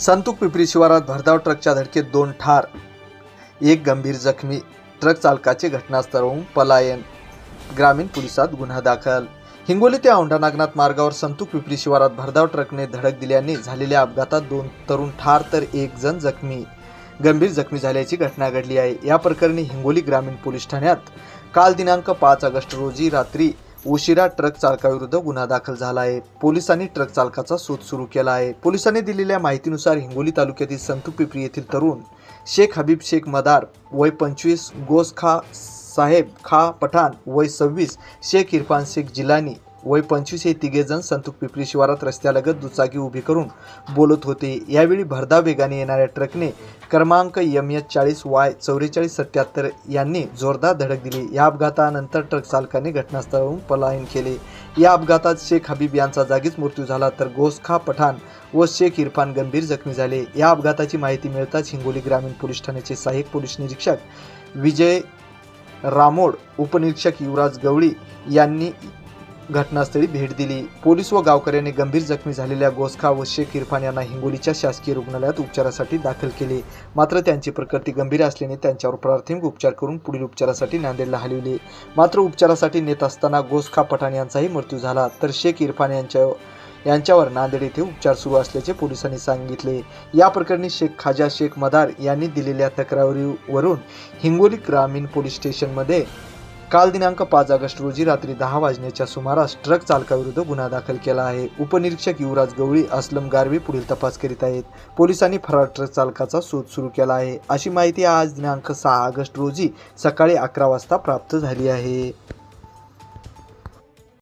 संतूक पिंपरी शिवारात भरधाव ट्रकच्या धडकेत दोन ठार. एक गंभीर जखमी. ट्रक चालकाचे घटनास्थळाहून पलायन. ग्रामीण पोलिसात गुन्हा दाखल. हिंगोली ते औंढा नागनाथ मार्गावर संतूक पिपरी शिवारात भरधाव ट्रकने धडक दिल्याने झालेल्या अपघातात दोन तरुण ठार तर एक जण जखमी. गंभीर जखमी झाल्याची घटना घडली आहे. या प्रकरणी हिंगोली ग्रामीण पोलीस ठाण्यात काल दिनांक पाच ऑगस्ट रोजी रात्री उशिरा ट्रक चालकाविरुद्ध गुन्हा दाखल झाला आहे. पोलिसांनी ट्रक चालकाचा शोध सुरू केला आहे. पोलिसांनी दिलेल्या माहितीनुसार हिंगोली तालुक्यातील संतू पिपरी येथील तरुण शेख हबीब शेख मदार वय पंचवीस गोस खा साहेब खा पठाण वय सव्वीस शेख इरफान शेख जिलानी वय पंचवीस हे तिघेजण संतुक पिपरी शिवारात रस्त्यालगत दुचाकी उभी करून बोलत होते. यावेळी भरधाव वेगाने येणाऱ्या ट्रकने क्रमांक एम एच चाळीस वाय चौवेचाळीस सत्याहत्तर यांनी जोरदार धडक दिली. या अपघातानंतर ट्रक चालकाने घटनास्थळावरून पलायन केले. या अपघातात शेख हबीब यांचा जागीच मृत्यू झाला तर गोसखा पठाण व शेख इरफान गंभीर जखमी झाले. या अपघाताची माहिती मिळताच हिंगोली ग्रामीण पोलीस ठाण्याचे सहाय्यक पोलीस निरीक्षक विजय रामोड उपनिरीक्षक युवराज गवळी यांनी घटनास्थळी भेट दिली. पोलीस व गावकऱ्यांनी गंभीर जखमी झालेल्या गोसखा व शेख इरफान यांना हिंगोलीच्या शासकीय रुग्णालयात उपचारासाठी दाखल केले. मात्र त्यांची प्रकृती गंभीर असल्याने त्यांच्यावर प्राथमिक उपचार करून पुढील उपचारासाठी नांदेडला हलविले. मात्र उपचारासाठी नेत असताना गोसखा पठाण यांचाही मृत्यू झाला. तर शेख इरफान यांच्या यांच्यावर नांदेड येथे उपचार सुरू असल्याचे पोलिसांनी सांगितले. या प्रकरणी शेख खाजा शेख मदार यांनी दिलेल्या तक्रारीवरून हिंगोली ग्रामीण पोलीस स्टेशनमध्ये काल दिनांक पाच ऑगस्ट रोजी रात्री दहा वाजण्याच्या सुमारास ट्रक चालकाविरुद्ध गुन्हा दाखल केला आहे. उपनिरीक्षक युवराज गवळी असलम गारवे पुढील तपास करीत आहेत. पोलिसांनी फरार ट्रक चालकाचा शोध सुरू केला आहे. अशी माहिती आज दिनांक सहा ऑगस्ट रोजी सकाळी अकरा वाजता प्राप्त झाली आहे.